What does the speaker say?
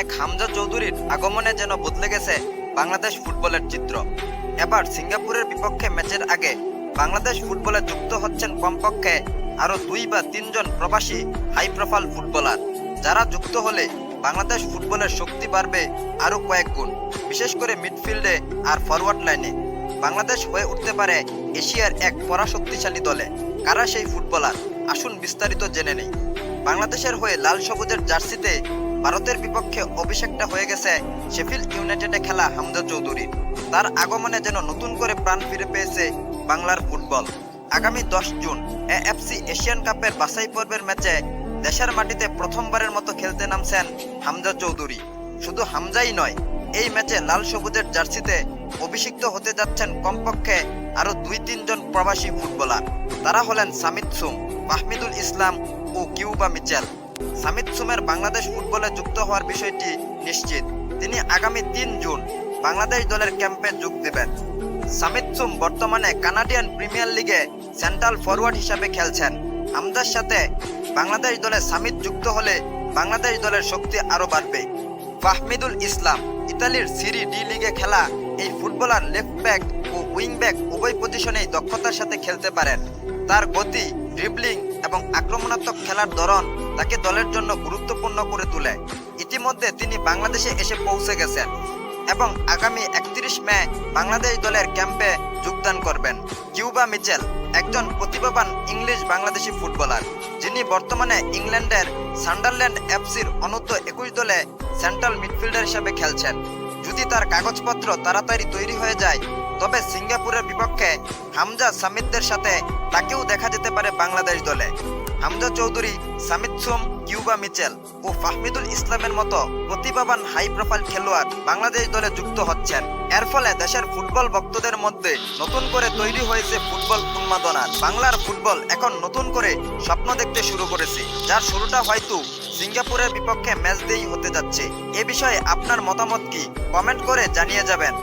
এক হামজা চৌধুরীর আগমনে যেন বদলে গেছে বাংলাদেশ ফুটবলের চিত্র। এবার সিঙ্গাপুরের বিপক্ষে ম্যাচের আগে বাংলাদেশ ফুটবলে যুক্ত হচ্ছেন কমপক্ষে আরও দুই বা তিনজন প্রবাসী হাই প্রোফাইল ফুটবলার, যারা যুক্ত হলে বাংলাদেশ ফুটবলের শক্তি বাড়বে আরও কয়েক গুণ, বিশেষ করে মিডফিল্ডে আর ফরওয়ার্ড লাইনে। বাংলাদেশ হয়ে উঠতে পারে এশিয়ার এক পরাশক্তিশালী দলে। কারা সেই ফুটবলার? আসুন বিস্তারিত জেনে নেই। বাংলাদেশের হয়ে লাল সবুজের জার্সিতে ভারতের বিপক্ষে অভিষেকটা হয়ে গেছে শেফিল্ড ইউনাইটেডে খেলা হামজা চৌধুরী তার আগমনে যেন নতুন করে প্রাণ ফিরে পেয়েছে বাংলার ফুটবল। আগামী দশ জুন এএফসি এশিয়ান কাপের বাছাই পর্বের ম্যাচে দেশের মাটিতে প্রথমবারের মতো খেলতে নামছেন হামজা চৌধুরী। শুধু হামজাই নয়, এই ম্যাচে লাল সবুজের জার্সিতে অভিষিক্ত হতে যাচ্ছেন কমপক্ষে আরও দুই তিনজন প্রবাসী ফুটবলার। তারা হলেন সামিদ সুম মাহমিদুল ইসলাম ও কিউবা মিচেল। সামিদ সুমের বাংলাদেশ ফুটবলে যুক্ত হওয়ার বিষয়টি নিশ্চিত। তিনি আগামী তিন জুন বাংলাদেশ দলের ক্যাম্পে যোগ দেবেন। সামিদ সুম বর্তমানে কানাডিয়ান প্রিমিয়ার লিগে সেন্ট্রাল ফরওয়ার্ড হিসাবে খেলছেন। আমদার সাথে বাংলাদেশ দলে সামিদ যুক্ত হলে বাংলাদেশ দলের শক্তি আরও বাড়বে। ফাহমিদুল ইসলাম, ইতালির সিরি ডি লিগে খেলা এই ফুটবলার লেফট ব্যাক ও উইং ব্যাক উভয় পজিশনেই দক্ষতার সাথে খেলতে পারেন। তার গতি ড্রিবলিং এবং আক্রমণাত্মক খেলার ধরন তাকে দলের জন্য গুরুত্বপূর্ণ করে তোলে। ইতিমধ্যে তিনি বাংলাদেশে এসে পৌঁছে গেছেন এবং আগামী একত্রিশ মে বাংলাদেশ দলের ক্যাম্পে যোগদান করবেন। কিউবা মিচেল একজন প্রতিভাবান ইংলিশ বাংলাদেশি ফুটবলার, যিনি বর্তমানে ইংল্যান্ডের সান্ডারল্যান্ড এফসির অনূর্ধ্ব একুশ দলে সেন্ট্রাল মিডফিল্ডার হিসেবে খেলছেন। যদি তার কাগজপত্র তাড়াতাড়ি তৈরি হয়ে যায়, তবে সিঙ্গাপুরের বিপক্ষে হামজা সামিদদের সাথে তাকেও দেখা যেতে পারে বাংলাদেশ দলে। হামজা চৌধুরী সামিদ সুম, কিউবা মিচেল ও ফাহমিদুল ইসলামের মতো প্রতিভাবান হাই প্রোফাইল খেলোয়াড় বাংলাদেশ দলে যুক্ত হচ্ছেন। এর ফলে দেশের ফুটবল ভক্তদের মধ্যে নতুন করে তৈরি হয়েছে ফুটবল উন্মাদনার বাংলার ফুটবল এখন নতুন করে স্বপ্ন দেখতে শুরু করেছে, যার শুরুটা হয়তো সিঙ্গাপুরের বিপক্ষে ম্যাচ দিয়েই হতে যাচ্ছে। এ বিষয়ে আপনার মতামত কি? কমেন্ট করে জানিয়ে যাবেন।